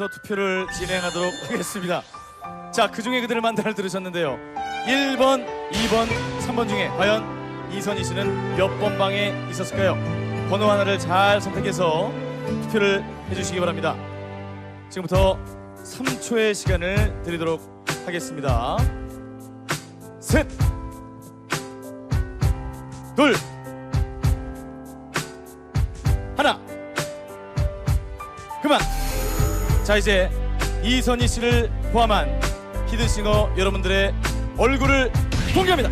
지금부터 투표를 진행하도록 하겠습니다. 자, 그 중에 그들을 만나를 들으셨는데요. 1번, 2번, 3번 중에 과연 이선희 씨는 몇 번 방에 있었을까요? 번호 하나를 잘 선택해서 투표를 해주시기 바랍니다. 지금부터 3초의 시간을 드리도록 하겠습니다. 셋, 둘, 하나, 그만. 자 이제 이선희 씨를 포함한 히든싱어 여러분들의 얼굴을 공개합니다.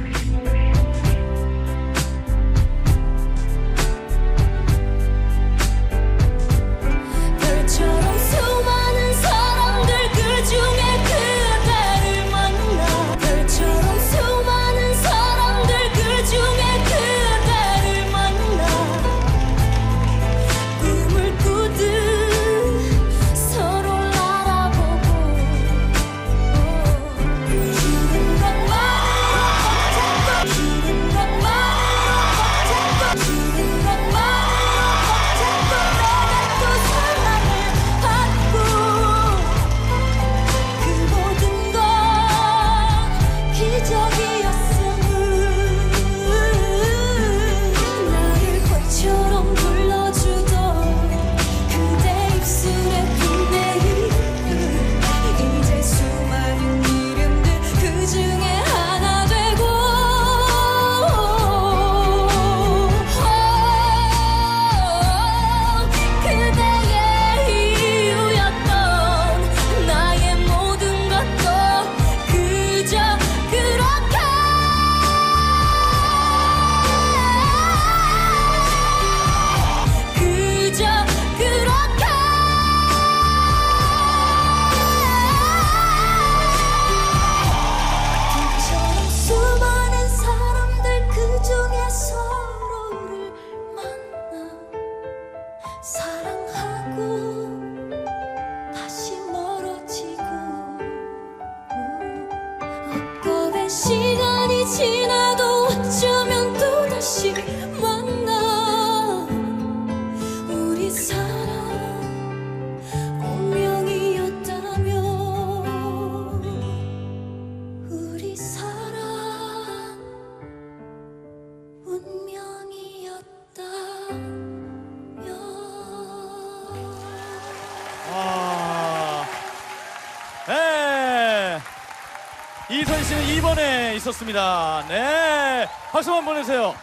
있었습니다. 네. 박수 한번 보내세요.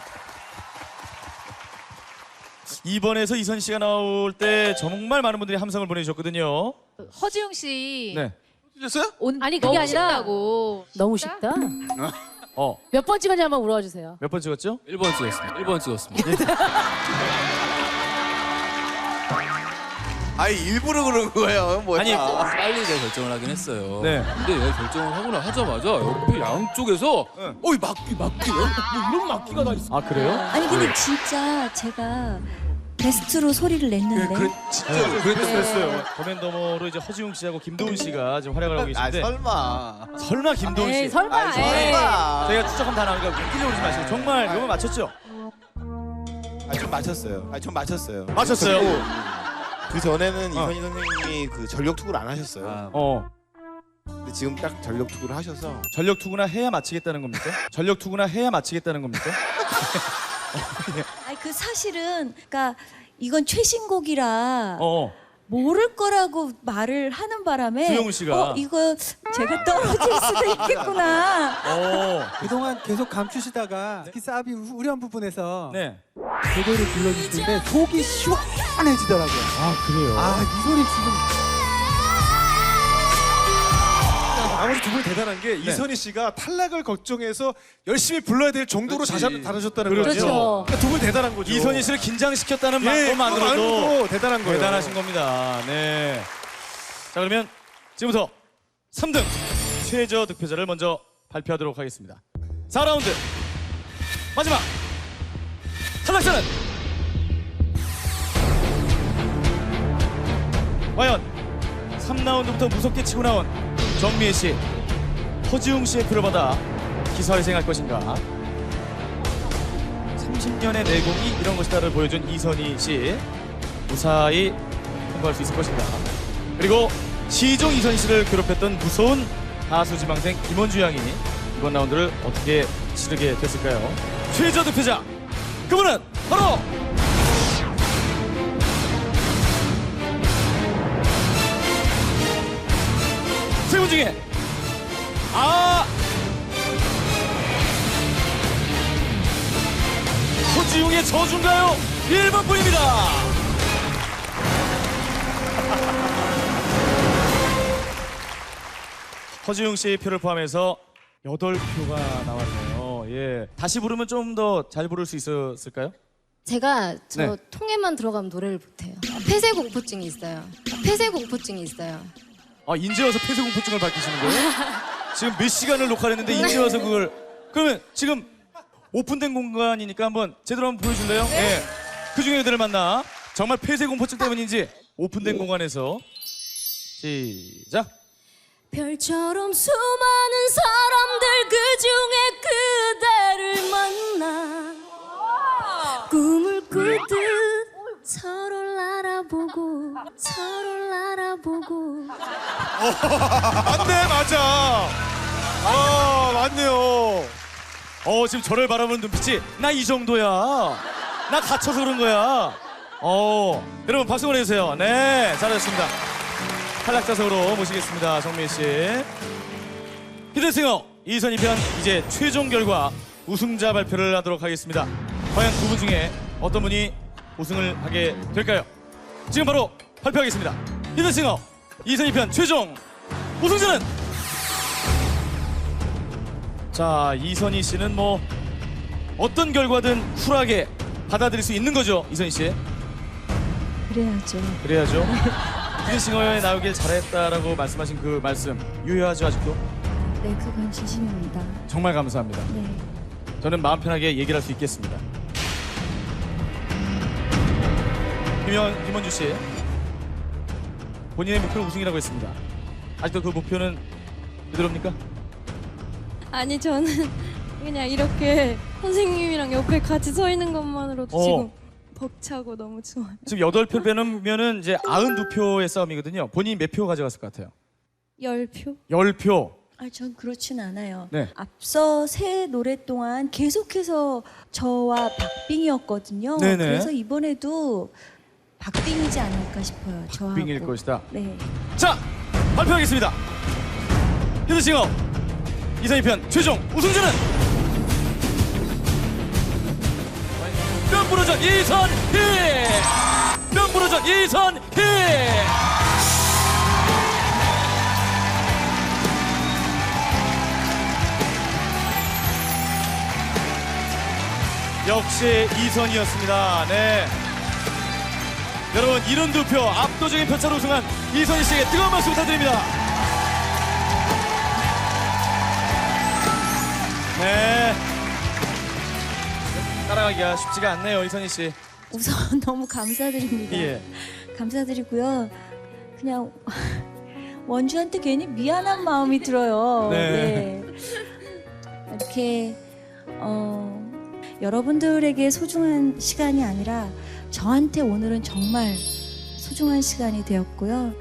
2번에서 이선희 씨가 나올 때 정말 많은 분들이 함성을 보내주셨거든요. 허지웅 씨. 네. 온, 아니, 그게 너무 아니라 쉽다고. 너무 쉽다. 어, 몇 번 찍었는지 한번 물어봐 주세요. 몇 번 찍었죠? 1번 찍었습니다. 1번 찍었습니다. 아니 일부러 그런 거예요. 뭐야? 아니, 빨리 제가 결정을 하긴 했어요. 네. 근데 얘가 결정을 하고 나 하자마자 옆에 양쪽에서 응. 어이 막기 막기 뭐 이런 막기가 다 있어. 아, 그래요? 아니 근데 진짜 제가 베스트로 소리를 냈는데 그래, 진짜로 네. 그랬던 그랬어요. 더맨더머로 이제 허지웅 씨하고 김도훈 씨가 지금 활약을 하고 아 계신데 설마. 설마 김도훈 씨? 에이, 설마. 아니 에이. 설마. 저희가 추적한 다 나오니까 웃기려고 그러지 마시고 정말 이거 맞췄죠? 아좀 맞췄어요. 아좀 맞췄어요. 맞췄어요. 그리고 그 전에는 어. 이선희 선생님이 그 전력 투구를 안 하셨어요. 아, 어. 근데 지금 딱 전력 투구를 하셔서 전력 투구나 해야 마치겠다는 겁니까? 전력 투구나 해야 마치겠다는 겁니까? 아니 그 사실은 그러니까 이건 최신곡이라 어. 모를 거라고 말을 하는 바람에 주영훈 씨가. 어 이거 제가 떨어질 수도 있겠구나. 어. 그동안 계속 감추시다가 특히 사비 후- 후렴 부분에서 네. 제대로 불러주시는데 속이 시원해지더라고요. 아 그래요. 아, 이 소리 지금 아무리 두분 대단한 게 이선희 씨가 탈락을 걱정해서 열심히 불러야 될 정도로 그렇지. 자신을 다루셨다는 그렇죠. 거죠. 그러니까 두분 대단한 거죠. 이선희 씨를 긴장시켰다는 예, 것만으로도 그것만으로도 대단한 거예요. 대단하신 겁니다. 네. 자 그러면 지금부터 3등 최저 득표자를 먼저 발표하도록 하겠습니다. 4라운드 마지막 탈락자는 과연 3라운드부터 무섭게 치고 나온 정미애 씨, 허지웅 씨의 표를 받아 기사회생할 것인가? 30년의 내공이 이런 것이다를 보여준 이선희 씨 무사히 통과할 수 있을 것인가 그리고 시종 이선희 씨를 괴롭혔던 무서운 가수 지망생 김원주 양이 이번 라운드를 어떻게 치르게 됐을까요? 최저 득표자 그분은 바로 세 분 중에 아 허지웅의 저주인가요? 1번 뿐입니다. 허지웅 씨 표를 포함해서 8표가 나왔네요. 예. 다시 부르면 좀 더 잘 부를 수 있었을까요? 제가 저 네. 통에만 들어가면 노래를 못해요. 폐쇄 공포증이 있어요. 폐쇄 공포증이 있어요. 아, 인제 와서 폐쇄 공포증을 밝히시는 거예요? 지금 몇 시간을 녹화를 했는데 인제 와서 그걸 그러면 지금 오픈된 공간이니까 한번 제대로 한번 보여줄래요? 예. 그 중에 그들을 만나 정말 폐쇄 공포증 때문인지 오픈된 공간에서 시작. 별처럼 수많은 사람들 그 중에 그대를 만나 꿈을 꾸듯 서로를 알아보고 서로를 알아보고 맞네, 맞아. 아, 맞네요. 어 지금 저를 바라보는 눈빛이 나 이 정도야. 나 갇혀서 그런 거야. 어 여러분 박수 보내주세요. 네 잘하셨습니다. 탈락자석으로 모시겠습니다. 정민 씨. 히든싱어 이선희 편 이제 최종 결과 우승자 발표를 하도록 하겠습니다. 과연 두 분 중에 어떤 분이 우승을 하게 될까요? 지금 바로 발표하겠습니다. 히든싱어 이선희 편 최종 우승자는 자 이선희 씨는 뭐 어떤 결과든 쿨하게 받아들일 수 있는 거죠 이선희 씨 그래야죠. 그래야죠 싱어에 나오길 잘했다라고 말씀하신 그 말씀 유효하죠 아직도 네, 그건 진심입니다. 정말 감사합니다 네. 저는 마음 편하게 얘기를 할 수 있겠습니다 김현, 김원주 씨 본인의 목표는 우승이라고 했습니다 아직도 그 목표는 그대로입니까? 아니 저는 그냥 이렇게 선생님이랑 옆에 같이 서 있는 것만으로도 어. 지금 벅차고 너무 좋아요. 지금 여덟 표 빼면은 이제 92표의 싸움이거든요 본인이 몇 표 가져갔을 것 같아요? 열 표? 10표 아, 전 그렇진 않아요. 네. 앞서 세 노래 동안 계속해서 저와 박빙이었거든요. 네네. 그래서 이번에도 박빙이지 않을까 싶어요. 저하고. 빙일 것이다 네. 자 발표하겠습니다 히든싱어 이선희 편 최종 우승자는 뼈부러전 이선희 뼈부러전 이선희 역시 이선이었습니다 네 여러분 72표 압도적인 표차로 우승한 이선희 씨에게 뜨거운 박수 부탁드립니다. 네. 따라가기가 쉽지가 않네요, 이선희 씨. 우선 너무 감사드립니다. 예. 감사드리고요. 그냥 원주한테 괜히 미안한 마음이 들어요. 네. 네. 이렇게 어, 여러분들에게 소중한 시간이 아니라 저한테 오늘은 정말 소중한 시간이 되었고요.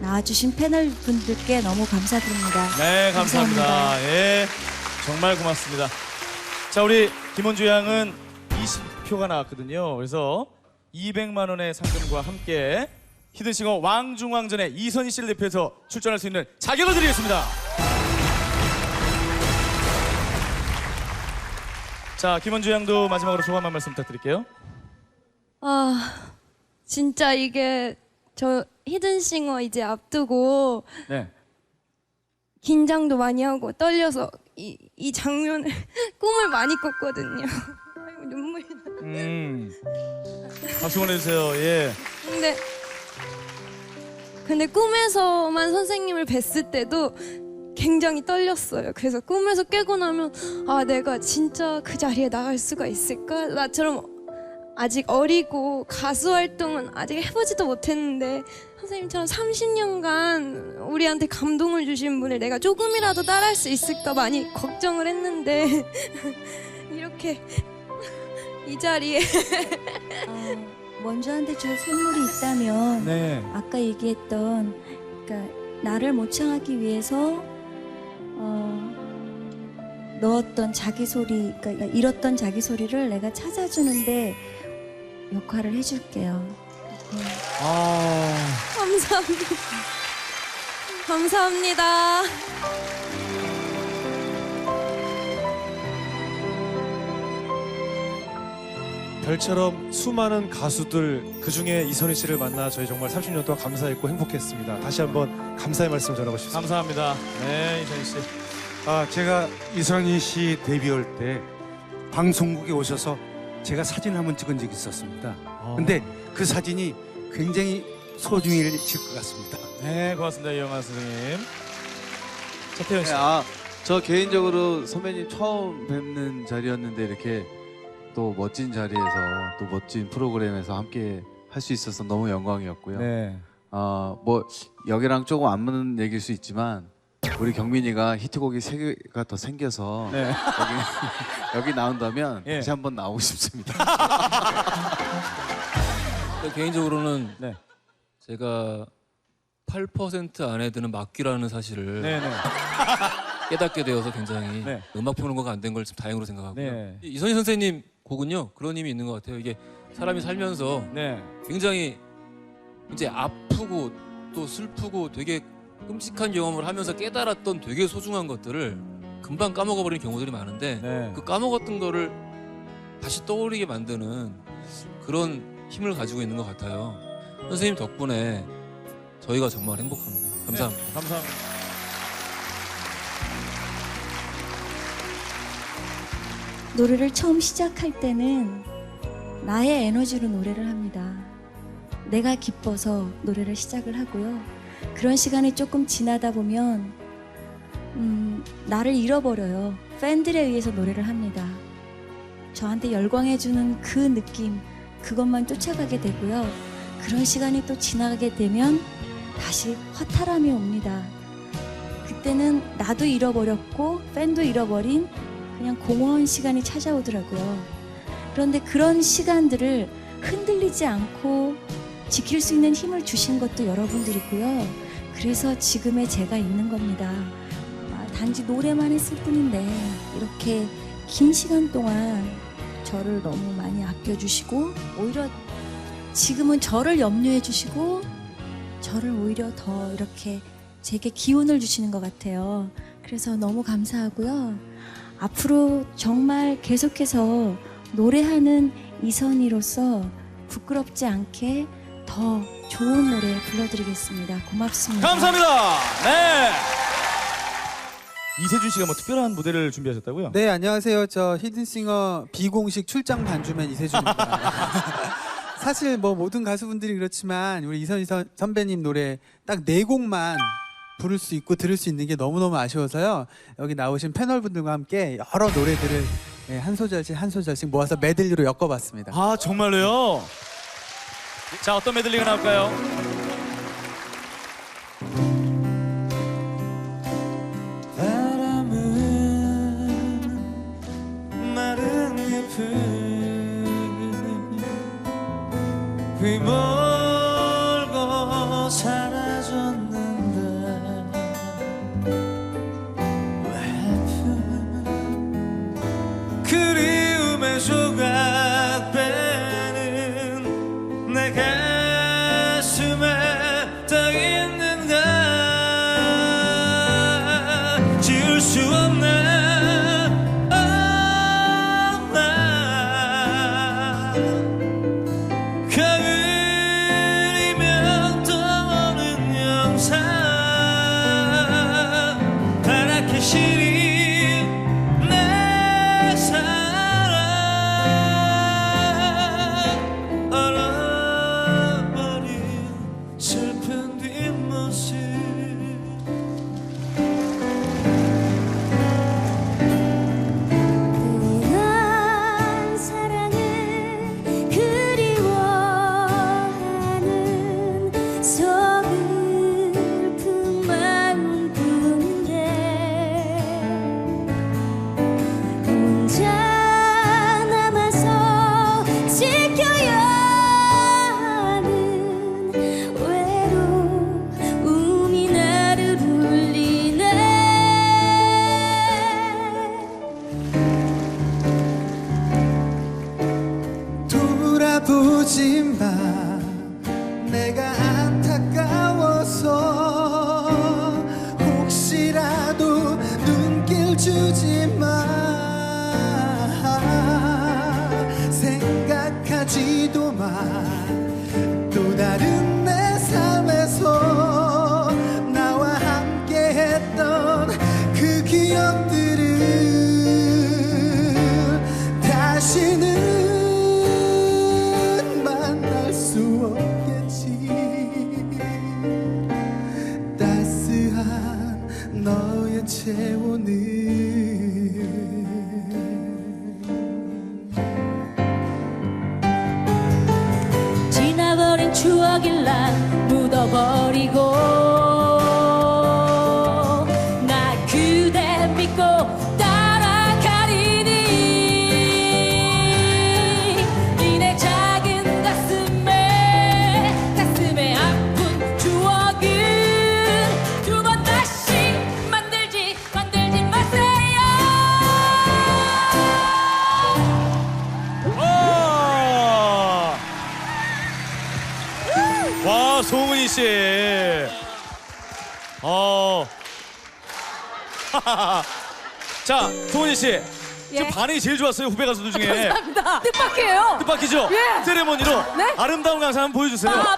나와주신 패널 분들께 너무 감사드립니다. 네, 감사합니다. 감사합니다. 예. 정말 고맙습니다. 자, 우리 김원주 양은 20표가 나왔거든요. 그래서 200만 원의 상금과 함께 히든싱어 왕중왕전에 이선희 씨를 대표해서 출전할 수 있는 자격을 드리겠습니다. 자, 김원주 양도 마지막으로 소감 한 말씀 부탁드릴게요. 아 진짜 이게 저 히든싱어 이제 앞두고 네. 긴장도 많이 하고 떨려서 이, 이 장면을 꿈을 많이 꿨거든요. 아이고, 눈물이 나. 음. 박수 보내주세요. 예. 근데 근데 꿈에서만 선생님을 뵀을 때도 굉장히 떨렸어요. 그래서 꿈에서 깨고 나면 아 내가 진짜 그 자리에 나갈 수가 있을까? 나처럼 아직 어리고 가수 활동은 아직 해보지도 못했는데 선생님처럼 30년간 우리한테 감동을 주신 분을 내가 조금이라도 따라할 수 있을까 많이 걱정을 했는데 이렇게 이 자리에 어, 원주한테 줄 선물이 있다면 네. 아까 얘기했던 그러니까 나를 모창하기 위해서 어, 넣었던 자기 소리, 그러니까 잃었던 자기 소리를 내가 찾아주는데 역할을 해줄게요. 아. 감사합니다. 감사합니다. 별처럼 수많은 가수들 그 중에 이선희 씨를 만나 저희 정말 30년 동안 감사했고 행복했습니다. 다시 한번 감사의 말씀 전하고 싶습니다. 감사합니다. 네, 이선희 씨. 아, 제가 이선희 씨 데뷔할 때 방송국에 오셔서 제가 사진 한번 찍은 적이 있었습니다. 근데 그 사진이 굉장히 소중해질 것 같습니다. 네, 고맙습니다. 이영아 선생님. 차태현 씨. 아, 저 개인적으로 선배님 처음 뵙는 자리였는데 이렇게 또 멋진 자리에서 또 멋진 프로그램에서 함께 할 수 있어서 너무 영광이었고요. 네. 어, 뭐 여기랑 조금 안 맞는 얘기일 수 있지만 우리 경민이가 히트곡이 세 개가 더 생겨서 네. 여기 여기 나온다면 예. 다시 한번 나오고 싶습니다. 근데 개인적으로는 네. 제가 8% 안에 드는 막귀라는 사실을 네, 네. 깨닫게 되어서 굉장히 네. 음악 평론가가 안 된 걸 좀 다행으로 생각하고요. 네. 이- 이선희 선생님 곡은요 그런 힘이 있는 것 같아요. 이게 사람이 살면서 네. 굉장히 이제 아프고 또 슬프고 되게 끔찍한 경험을 하면서 깨달았던 되게 소중한 것들을 금방 까먹어 버리는 경우들이 많은데 네. 그 까먹었던 거를 다시 떠올리게 만드는 그런 힘을 가지고 있는 것 같아요. 선생님 덕분에 저희가 정말 행복합니다. 감사합니다. 감사합니다. 노래를 처음 시작할 때는 나의 에너지로 노래를 합니다. 내가 기뻐서 노래를 시작을 하고요. 그런 시간이 조금 지나다 보면 음, 나를 잃어버려요. 팬들에 의해서 노래를 합니다. 저한테 열광해주는 그 느낌, 그것만 쫓아가게 되고요. 그런 시간이 또 지나가게 되면 다시 허탈함이 옵니다. 그때는 나도 잃어버렸고 팬도 잃어버린 그냥 공허한 시간이 찾아오더라고요. 그런데 그런 시간들을 흔들리지 않고 지킬 수 있는 힘을 주신 것도 여러분들이고요. 그래서 지금의 제가 있는 겁니다. 아, 단지 노래만 했을 뿐인데 이렇게 긴 시간 동안 저를 너무 많이 아껴주시고 오히려 지금은 저를 염려해 주시고 저를 오히려 더 이렇게 제게 기운을 주시는 것 같아요. 그래서 너무 감사하고요. 앞으로 정말 계속해서 노래하는 이선희로서 부끄럽지 않게 더 좋은 노래 불러드리겠습니다. 고맙습니다. 감사합니다. 네. 이세준 씨가 뭐 특별한 무대를 준비하셨다고요? 네 안녕하세요. 저 히든싱어 비공식 출장 반주맨 이세준입니다. 사실 뭐 모든 가수분들이 그렇지만 우리 이선희 선, 선배님 노래 딱 네 곡만 부를 수 있고 들을 수 있는 게 너무너무 아쉬워서요. 여기 나오신 패널분들과 함께 여러 노래들을 예, 한 소절씩 한 소절씩 모아서 메들리로 엮어봤습니다. 아 정말로요? 자 어떤 메들리가 나올까요? 마른 잎을 수 없네 man. 자, 송은이 씨. 지금 예. 반응이 제일 좋았어요, 후배 가수들 중에. 감사합니다. 뜻밖이에요. 뜻밖이죠? 예. 세레모니로 네. 아름다운 강사 한번 보여주세요. 빠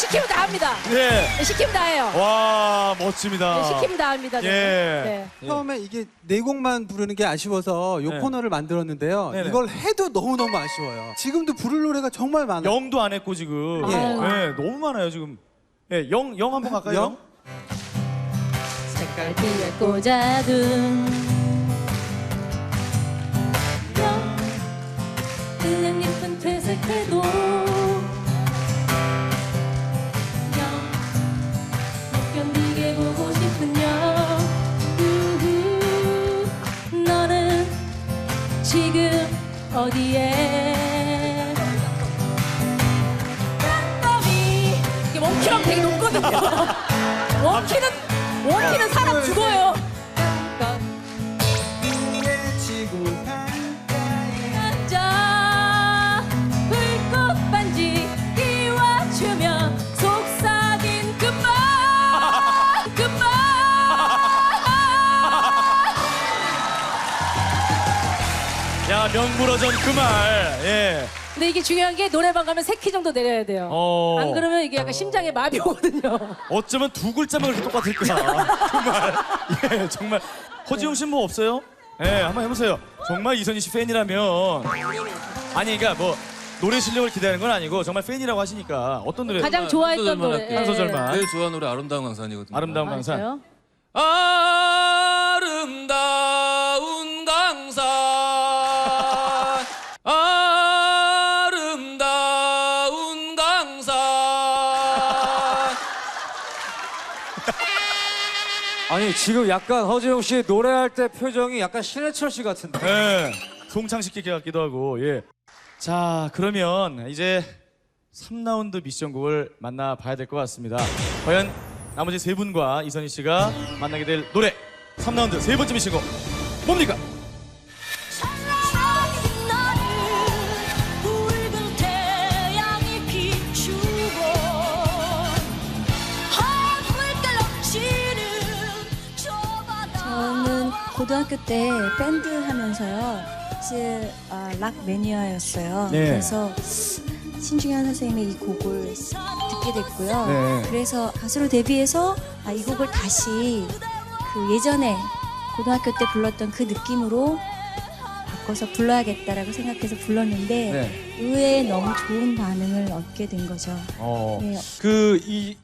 시키면 다 합니다. 네. 시키면 다 해요. 와, 멋집니다. 네, 시키면 다 합니다. 저는. 예. 네. 처음에 이게 네 곡만 부르는 게 아쉬워서 요 네. 코너를 만들었는데요. 네네. 이걸 해도 너무너무 아쉬워요. 지금도 부를 노래가 정말 많아요. 영도 안 했고 지금. 예. 네, 너무 많아요 지금. 예, 영, 영 한번 갈까요? 영? 색깔 뒤에 꽂아둔 영 그냥 예쁜 퇴색 태도 지금 어디에? 땀땀이. 이게 원키랑 되게 높거든요. 원키는 원키는 사람 죽어요 야, 명불허전 그 말. 예. 근데 이게 중요한 게 노래방 가면 세 키 정도 내려야 돼요 어. 안 그러면 이게 약간 심장에 마비 오거든요 어쩌면 두 글자만 그렇게 똑같을까. 그 말. 예, 정말. 허지용 씨는 뭐 없어요? 예, 한번 해보세요. 정말 이선희 씨 팬이라면. 아니, 그러니까 뭐 노래 실력을 기대하는 건 아니고 정말 팬이라고 하시니까 어떤 노래? 가장 좋아했던 소절만 노래 할게요. 한 소절만. 제일 좋아하는 노래 아름다운 강산이거든요. 아름다운 아, 강산. 진짜요? 아름다운 강산 아니 지금 약간 허지용 씨 노래할 때 표정이 약간 신해철 씨 같은데. 예. 송창식 씨 같기도 하고. 예. 자, 그러면 이제 3라운드 미션곡을 만나 봐야 될 것 같습니다. 과연 나머지 세 분과 이선희 씨가 만나게 될 노래 3라운드 세 번째 미션곡 뭡니까? 고등학교 때 밴드 하면서요. 사실 아, 락 매니아였어요. 네. 그래서 신중현 선생님의 이 곡을 듣게 됐고요. 네. 그래서 가수로 데뷔해서 아, 이 곡을 다시 그 예전에 고등학교 때 불렀던 그 느낌으로 바꿔서 불러야겠다라고 생각해서 불렀는데 네. 의외에 너무 좋은 반응을 얻게 된 거죠. 어. 네. 그이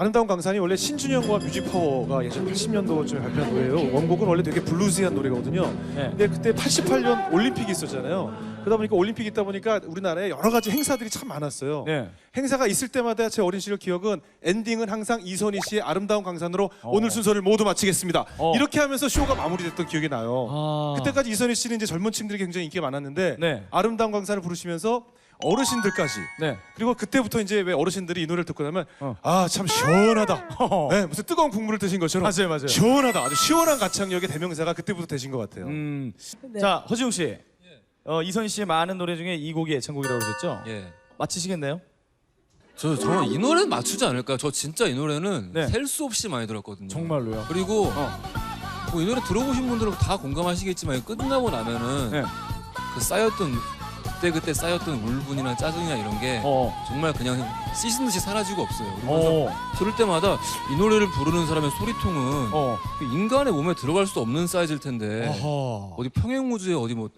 아름다운 강산이 원래 신준영과 뮤직 파워가 예전 80년도쯤에 발표한 노래예요. 원곡은 원래 되게 블루지한 노래거든요. 근데 그때 88년 올림픽이 있었잖아요. 그러다 보니까 올림픽이 있다 보니까 우리나라에 여러 가지 행사들이 참 많았어요. 행사가 있을 때마다 제 어린 시절 기억은 엔딩은 항상 이선희 씨의 아름다운 강산으로 오늘 순서를 모두 마치겠습니다. 이렇게 하면서 쇼가 마무리됐던 기억이 나요. 그때까지 이선희 씨는 이제 젊은 층들이 굉장히 인기가 많았는데 아름다운 강산을 부르시면서 어르신들까지 그리고 그때부터 이제 왜 어르신들이 이 노래를 듣고 나면 아참 시원하다 네, 무슨 뜨거운 국물을 드신 것처럼 맞아요, 맞아요. 시원하다 아주 시원한 가창력의 대명사가 그때부터 되신 것 같아요 음. 자 허지웅 씨, 어, 이선희 씨의 많은 노래 중에 이 곡이 애창곡이라고 그러셨죠? 예. 맞히시겠네요? 저 정말 이 노래는 맞추지 않을까요? 저 진짜 이 노래는 셀수 없이 많이 들었거든요. 정말로요? 그리고 뭐이 노래 들어보신 분들은 다 공감하시겠지만 끝나고 나면은 그 쌓였던 그때 그때 쌓였던 울분이나 짜증이나 이런 게 정말 그냥 씻은 듯이 사라지고 없어요. 그래서 들을 때마다 이 노래를 부르는 사람의 소리통은 그 인간의 몸에 들어갈 수 없는 사이즈일 텐데 어허. 어디 평행우주에 어디 뭐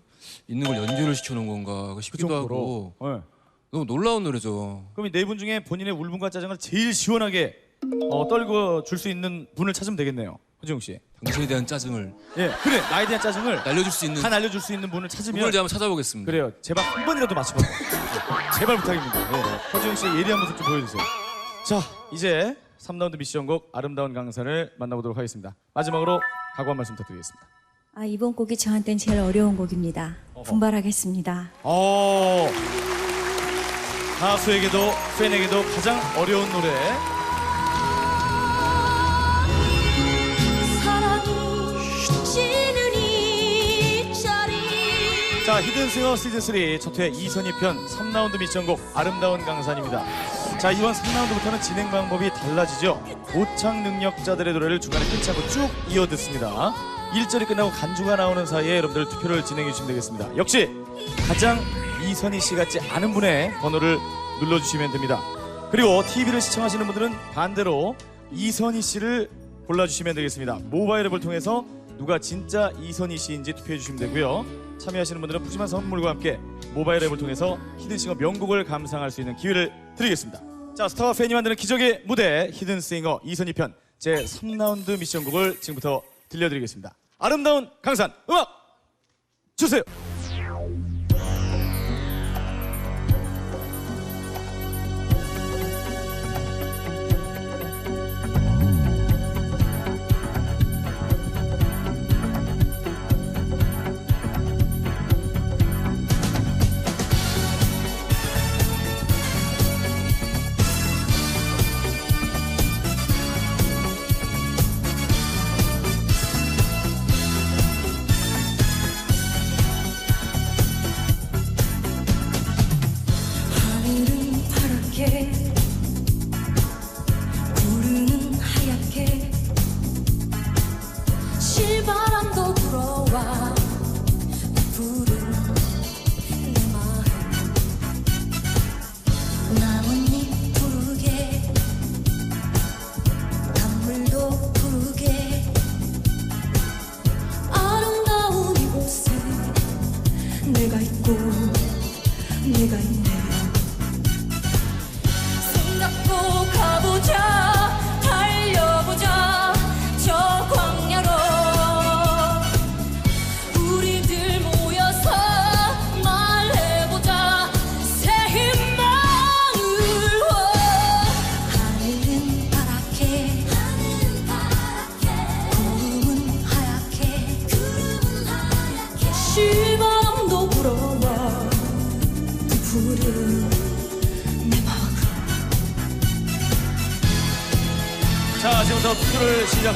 있는 걸 연결을 시켜놓은 건가 싶기도 정도로? 하고 너무 놀라운 노래죠. 그럼 이네분 중에 본인의 울분과 짜증을 제일 시원하게 어, 떨고 줄 수 있는 분을 찾으면 되겠네요. 허지웅 씨. 당신에 대한 짜증을 예, 그래 나에 대한 짜증을 날려줄 수 있는 다 날려줄 수 있는 분을 찾으면 그걸 제가 한번 찾아보겠습니다. 그래요. 제발 한 번이라도 맞춰봐요. 제발 부탁입니다. 네. 허지웅 씨의 예리한 모습 좀 보여주세요. 자, 이제 3라운드 미션곡 아름다운 강산을 만나보도록 하겠습니다. 마지막으로 각오 한 말씀 부탁드리겠습니다. 아, 이번 곡이 저한테는 제일 어려운 곡입니다. 분발하겠습니다. 어, 가수에게도 팬에게도 가장 어려운 노래 히든싱어 시즌3 첫회 이선희 편 3라운드 미션곡 아름다운 강산입니다. 자 이번 3라운드부터는 진행 방법이 달라지죠. 고창 능력자들의 노래를 중간에 않고 쭉 이어 듣습니다. 1절이 끝나고 간주가 나오는 사이에 여러분들 투표를 진행해 주시면 되겠습니다. 역시 가장 이선희 씨 같지 않은 분의 번호를 눌러주시면 됩니다. 그리고 TV를 시청하시는 분들은 반대로 이선희 씨를 골라주시면 되겠습니다. 모바일 앱을 통해서 누가 진짜 이선희 씨인지 투표해 주시면 되고요 참여하시는 분들은 푸짐한 선물과 함께 모바일 앱을 통해서 히든싱어 명곡을 감상할 수 있는 기회를 드리겠습니다. 자, 스타와 팬이 만드는 기적의 무대 히든싱어 이선희 편 제 3라운드 미션곡을 지금부터 들려드리겠습니다. 아름다운 강산 음악 주세요.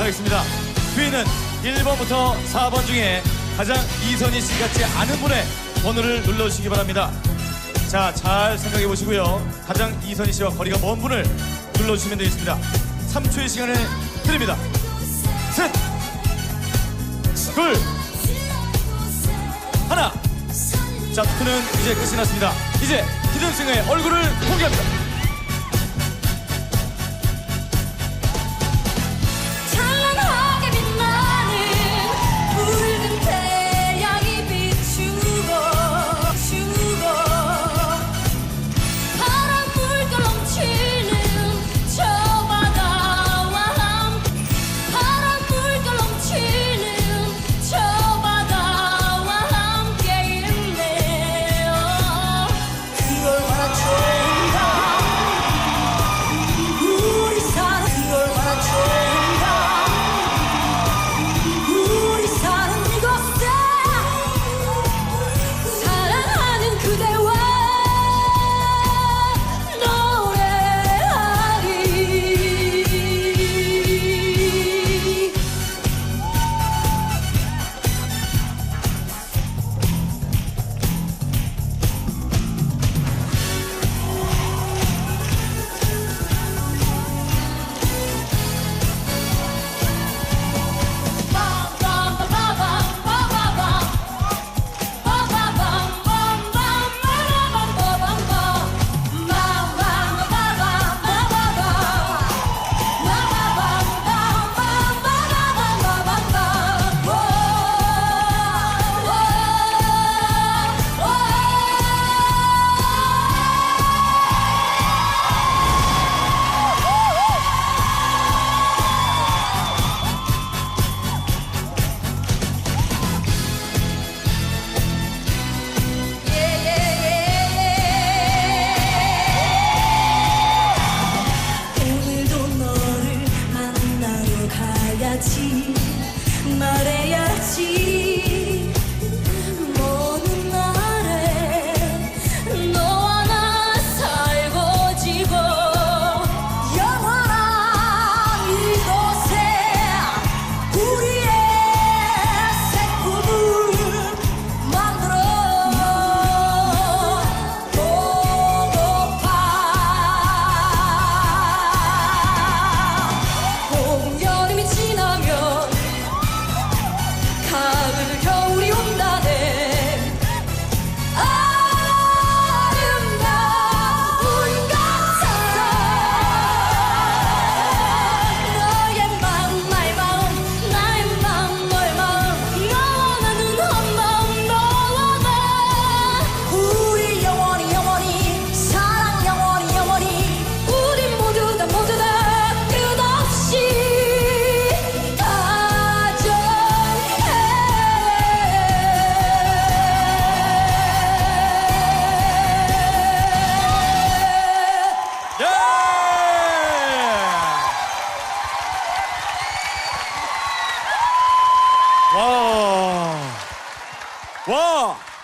하겠습니다. 뒤에는 1번부터 4번 중에 가장 이선희 씨 같지 않은 분의 번호를 눌러주시기 바랍니다. 자, 잘 생각해 보시고요. 가장 이선희 씨와 거리가 먼 분을 눌러주시면 되겠습니다. 3초의 시간을 드립니다. 셋, 둘, 하나. 자, 투표는 이제 끝이 났습니다. 이제 히든싱어의 얼굴을 공개합니다.